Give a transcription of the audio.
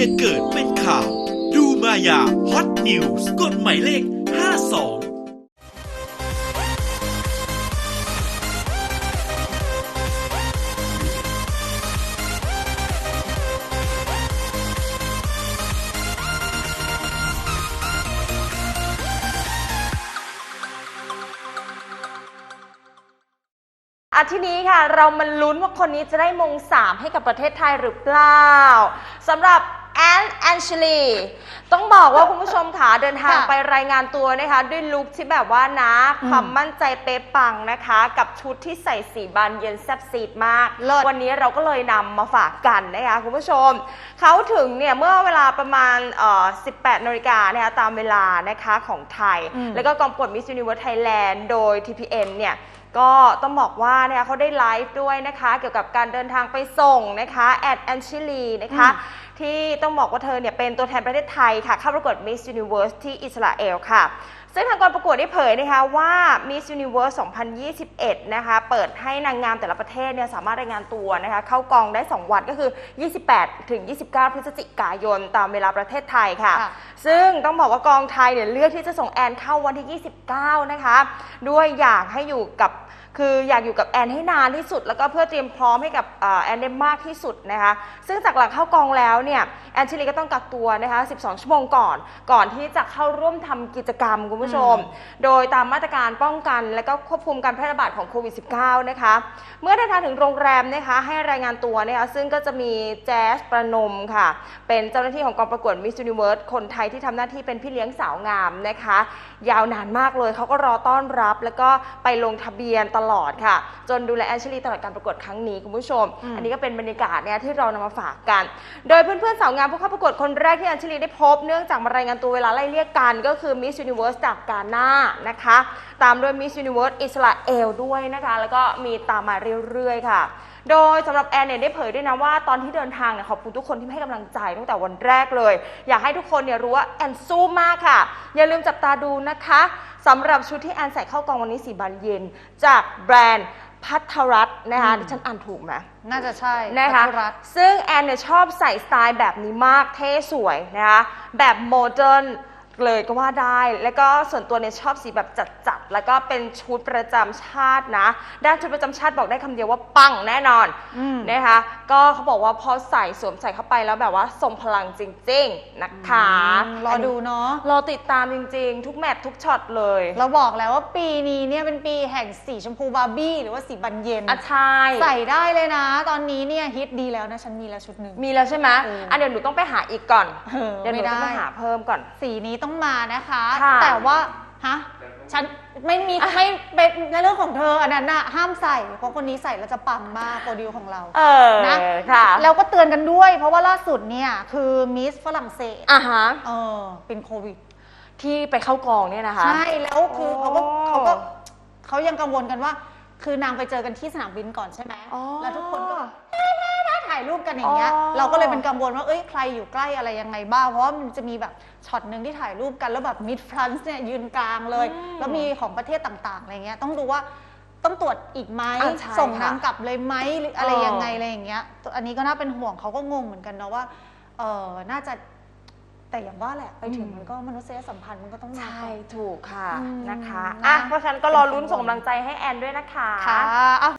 เป็นข่าว ดูมายาฮอตนิวส์กฎหมายเลข 52อาทีนี้ค่ะเรามาลุ้นว่าคนนี้จะได้มงสามให้กับประเทศไทยหรือเปล่าสำหรับ แอนแอนชลีต้องบอกว่าคุณผู้ชมค่ะเดินทางค่ะไปรายงานตัวนะคะ ด้วยลุคที่แบบว่านะ อืมความมั่นใจเป๊ะปังนะคะ กับชุดที่ใส่สีบานเย็นแซ่บซีดมาก เลิศ วันนี้เราก็เลยนำมาฝากกันนะคะคุณผู้ชม เขาถึงเนี่ยเมื่อเวลาประมาณเอ่อ18นาฬิกานะคะตามเวลานะคะของไทย อืม แล้วก็กองประกวด Miss Universe Thailand โดย TPN เนี่ย ก็ต้องบอกว่าเนี่ยเขาได้ไลฟ์ด้วยนะคะ เกี่ยวกับการเดินทางไปส่งนะคะแอดแอนชิลีนะคะที่ต้องบอกว่าเธอเนี่ยเป็นตัวแทนประเทศไทยค่ะ เข้าประกวด Miss Universe ที่อิสราเอลค่ะ ซึ่งทางกองประกวดได้เผยนะคะว่า Miss Universe 2021 นะคะ เปิดให้นางงามแต่ละประเทศเนี่ยสามารถรายงานตัวนะคะ เข้ากองได้ 2 วันก็คือ 28 ถึง 29 พฤศจิกายนตามเวลาประเทศไทยค่ะค่ะ ซึ่งต้องบอกว่ากองไทยเนี่ยเลือกที่จะส่งแอนเข้าวันที่ 29 นะคะ ด้วยอยากให้อยู่กับคืออยากอยู่กับแอนให้นานที่สุด แล้วก็เพื่อเตรียมพร้อมให้กับเอ่อแอนได้มากที่สุดนะคะซึ่งจากหลังเข้ากองแล้วเนี่ยแอนชิลีก็ต้องกักตัวนะคะ 12 ชั่วโมงก่อน ก่อนที่จะเข้าร่วมทำกิจกรรมคุณผู้ชม โดยตามมาตรการป้องกัน และก็ควบคุมการแพร่ระบาดของโควิด -19 นะคะ เมื่อเดินทางถึงโรงแรมนะคะให้รายงานตัวนะคะซึ่งก็จะมีแจ๊สประนมค่ะ เป็นเจ้าหน้าที่ของกองประกวด Miss Universe คนไทยที่ทำหน้าที่เป็นพี่เลี้ยงสาวงามนะคะ ยาวนานมากเลยเขาก็รอต้อนรับ แล้วก็ไปลงทะเบียนตลอดค่ะ จนดูแลแอนเชลีตลอดการประกวดครั้งนี้คุณผู้ชมอืมอันนี้ก็เป็นบรรยากาศเนี่ยที่เรานำมาฝากกัน โดยเพื่อนๆสาวงามผู้เข้าประกวดคนแรกที่แอนเชลีได้พบเนื่องจากมารายงานตัวเวลาไล่เรียกกัน ก็คือ Miss Universe จากกาหน้านะคะ ตามด้วย Miss Universe อิสราเอลด้วยนะคะ แล้วก็มีตามมาเรื่อยๆค่ะ โดยสำหรับแอนเนี่ยได้เผยด้วยนะว่าตอนที่เดินทางเนี่ยขอบคุณทุกคนที่ให้กำลังใจตั้งแต่วันแรกเลย อยากให้ทุกคนเนี่ยรู้ว่าแอนสู้มากค่ะ อย่าลืมจับตาดูนะคะสำหรับชุดที่แอนใส่เข้ากองวันนี้สีบานเย็น จากแบรนด์พัทรัตน์นะคะอืมดิฉันอ่านถูกไหมน่าจะใช่นะคะพัทรรัตน์ซึ่งแอนเนี่ยชอบใส่สไตล์แบบนี้มากเท่สวยนะคะแบบโมเดิร์น เลยก็ว่าได้ แล้วก็ส่วนตัวเนี่ยชอบสีแบบจัดๆ แล้วก็เป็นชุดประจำชาตินะ ด้านชุดประจำชาติบอกได้คำเดียวว่าปังแน่นอนอืม นะคะ ก็เขาบอกว่าพอใส่สวมใส่เข้าไปแล้วแบบว่าทรงพลังจริงๆนะคะอืมรอดูเนาะ รอติดตามจริงๆ ทุกแมตช์ทุกช็อตเลยเราบอกแล้วว่าปีนี้เนี่ยเป็นปีแห่งสีชมพูบาร์บี้หรือว่าสีบันเย็น อะใช่ใส่ได้เลยนะ ตอนนี้เนี่ยฮิตดีแล้วนะ ฉันมีแล้วชุดหนึ่ง มีแล้วใช่ไหมเอออ่อะเดี๋ยวหนูต้องไปหาอีกก่อน เออเดี๋ยวหนูไม่ได้ ต้องไปหาเพิ่มก่อน สีนี้ต้องมานะคะ ค่ะแต่ว่าฮะฉันไม่มีไม่เป็นในเรื่องของเธออันนั้นน่ะห้ามใส่ เพราะคนนี้ใส่แล้วจะปังมากโปรดิวของเรา เออนะ ค่ะแล้วก็เตือนกันด้วย เพราะว่าล่าสุดเนี่ยคือมิสฝรั่งเศสอะฮะเออเป็นโควิด ที่ไปเข้ากองเนี่ยนะคะ ใช่แล้วคือเขาก็โอ้เขาก็เขายังกังวลกันว่า คือนางไปเจอกันที่สนามบินก่อนใช่ไหมอ๋อ แล้วทุกคนก็ถ่ายรูปกันอย่างเงี้ย อ๋อ เราก็เลยเป็นกังวลว่า เอ้ย ใครอยู่ใกล้อะไรยังไงบ้าง เพราะว่ามันจะมีแบบช็อตหนึ่งที่ถ่ายรูปกันแล้วแบบมิดฟรันซ์เนี่ยยืนกลางเลย แล้วมีของประเทศต่างๆอะไรเงี้ย ต้องดูว่าต้องตรวจอีกไหมอะใช่ส่งค่ะนางกลับเลยไหมหรืออะไรอ๋อยังไงอะไรอย่างเงี้ย อันนี้ก็น่าเป็นห่วงเขาก็งงเหมือนกันเนาะว่า เออน่าจะแต่อย่างว่าแหละไปถึงมันก็มนุษยสัมพันธ์มันก็ต้องมา ใช่ก่อนถูกค่ะอืมนะคะนะอะเพราะฉะนั้นก็รอลุ้นส่งกำลังใจให้แอนด้วยนะคะ ค่ะอะ